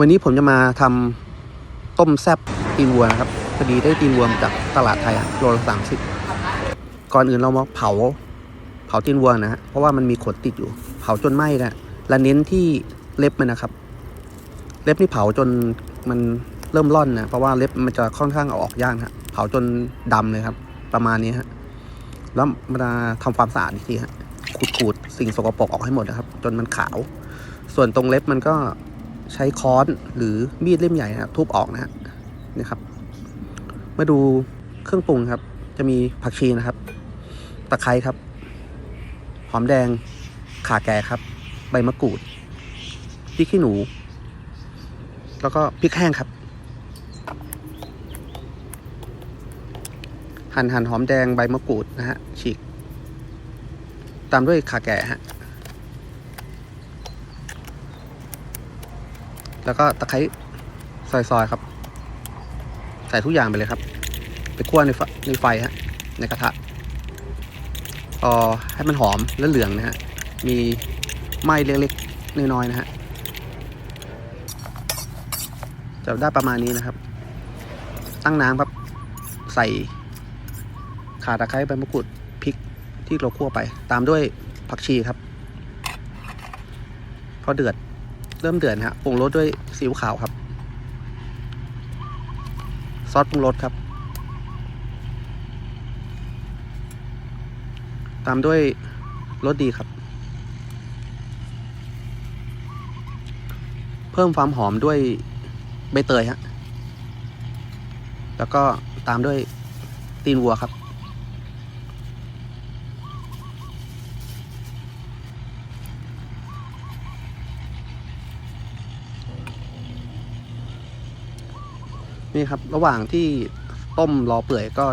วันนี้ผมจะมาทำต้มแซบตีนวัวนะครับพอดีได้ตีนวัวมาจากตลาดไทยโลละสามสิบก่อนอื่นเรามาเผา เผาตีนวัวนะฮะเพราะว่ามันมีขนติดอยู่ เผาจนไหม้นะและเน้นที่เล็บมันนะครับ เล็บนี่เผาจนมันเริ่มร่อนนะเพราะว่าเล็บมันจะค่อนข้างเอาออกยากนะฮะเผาจนดำเลยครับ ประมาณนี้ฮะแล้วมาทำความสะอาดอีกทีฮะขูดๆสิ่งสกปรกออกให้หมดนะครับ จนมันขาว ส่วนตรงเล็บมันก็ ใช้ค้อนหรือมีดเล่มใหญ่นะครับทุบออกนะฮะนี่ครับ มาดูเครื่องปรุงครับ จะมีผักชีนะครับ ตะไคร้ครับ หอมแดง ข่าแก่ครับ ใบมะกรูดพริกขี้หนู แล้วก็พริกแห้งครับ หั่นหั่นหอมแดงใบมะกรูดนะฮะฉีก ตามด้วยข่าแก่ฮะ แล้วก็ตะไคร้ซอยๆครับ ใส่ทุกอย่างไปเลยครับ ไปคั่วในไฟในไฟฮะในกระทะพอให้มันหอมและเหลืองนะฮะ มีไหม้เล็กๆน้อยๆนะฮะ จะได้ประมาณนี้นะครับ ตั้งน้ำครับ ใส่ข่าตะไคร้ใบมะกรูดพริกที่เราคั่วไป ตามด้วยผักชีครับ พอเดือด เริ่มเดือดนะฮะปรุงรสด้วยซีอิ๊วขาวครับ ซอสปรุงรสครับ ตามด้วยรสดีครับ เพิ่มความหอมด้วยใบเตยฮะแล้วก็ตามด้วยตีนวัวครับ นี่ครับ ระหว่างที่ต้มรอเปื่อยก็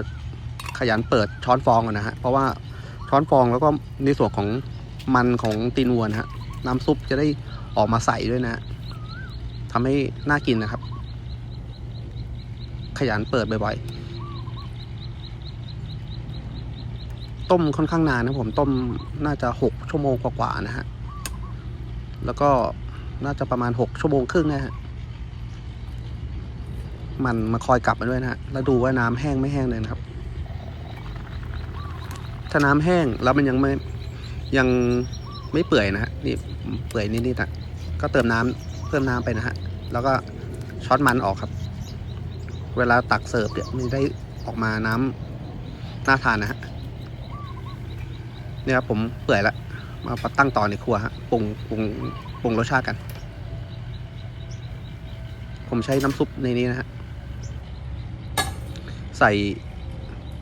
ขยันเปิดช้อนฟองก่อนนะฮะ เพราะว่าช้อนฟองแล้วก็ในส่วนของมันของตีนวัวนะฮะ น้ำซุปจะได้ออกมาใสด้วยนะฮะทำให้น่ากินนะครับ ขยันเปิดบ่อยๆ ต้มค่อนข้างนานนะผมต้มน่าจะหกชั่วโมงกว่าๆนะฮะ แล้วก็น่าจะประมาณหกชั่วโมงครึ่งนะฮะ มันมาคอยกลับมาด้วยนะฮะแล้วดูว่าน้ำแห้งไม่แห้งเลยนะครับ ถ้าน้ำแห้งแล้วมันยังไม่ยังไม่เปื่อยนะฮะนี่เปื่อยนิดๆอะก็เติมน้ำเพิ่มน้ำไปนะฮะแล้วก็ช้อนมันออกครับ เวลาตักเสิร์ฟเนี่ยมันได้ออกมาน้ำน่าทานนะฮะเนี่ยครับผมเปื่อยละมาตั้งต่อในครัวฮะปรุงปรุงปรุงรสชาติกัน ผมใช้น้ำซุปในนี้นะฮะ ใส่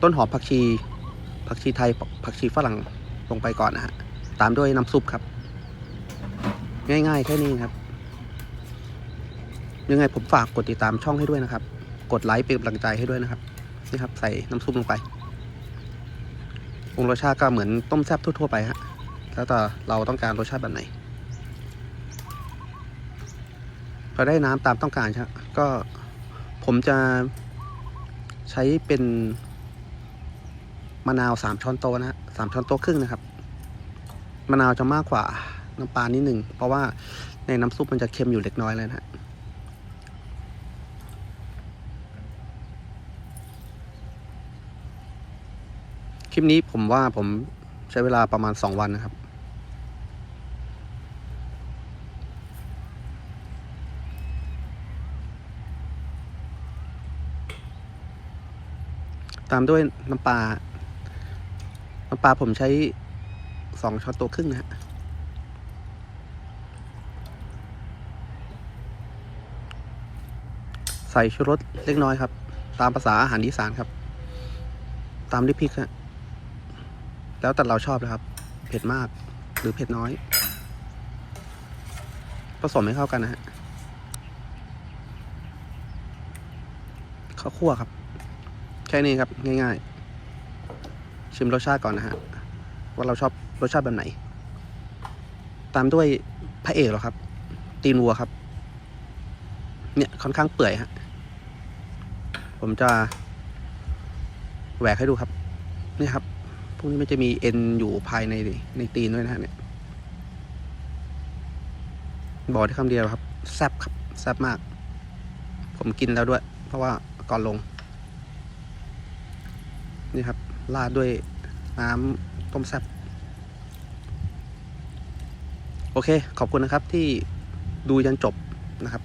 ต้นหอมผักชี ผักชีไทย ผักชีฝรั่งลงไปก่อนนะฮะ ตามด้วยน้ำซุปครับ ง่ายๆแค่นี้ครับ ยังไงผมฝากกดติดตามช่องให้ด้วยนะครับ กดไลค์เป็นกำลังใจให้ด้วยนะครับ นี่ครับ ใส่น้ำซุปลงไปปรุงรสชาติก็เหมือนต้มแซ่บทั่วๆไปฮะ แล้วแต่เราต้องการรสชาติแบบไหนพอได้น้ำตามต้องการใช่ไหมก็ผมจะ ใช้เป็นมะนาวสามช้อนโต๊ะนะสามช้อนโต๊ะครึ่งนะครับ มะนาวจะมากกว่าน้ำปลานิดหนึ่ง เพราะว่าในน้ำซุปมันจะเค็มอยู่เล็กน้อยเลยนะฮะคลิปนี้ผมว่าผมใช้เวลาประมาณสองวันนะครับ ตามด้วยน้ำปลา น้ำปลาผมใช้สองช้อนโต๊ะครึ่งนะฮะ ใส่ชูรสเล็กน้อยครับ ตามภาษาอาหารอีสานครับ ตามด้วยพริกฮะ แล้วแต่เราชอบนะครับ เผ็ดมากหรือเผ็ดน้อย ผสมให้เข้ากันนะฮะข้าวคั่วครับ แค่นี้ครับ ง่ายๆ ชิมรสชาติก่อนนะฮะ ว่าเราชอบรสชาติแบบไหน ตามด้วยพระเอกหรอครับ ตีนวัวครับ เนี่ยค่อนข้างเปื่อยฮะ ผมจะแหวกให้ดูครับ นี่ครับ พวกนี้มันจะมีเอ็นอยู่ภายในในตีนด้วยนะฮะเนี่ยบอกได้คำเดียวครับ แซบครับ แซบมาก ผมกินแล้วด้วย เพราะว่าก่อนลง นี่ครับราดด้วยน้ำต้มแซ่บโอเค ขอบคุณนะครับที่ดูยันจบนะครับ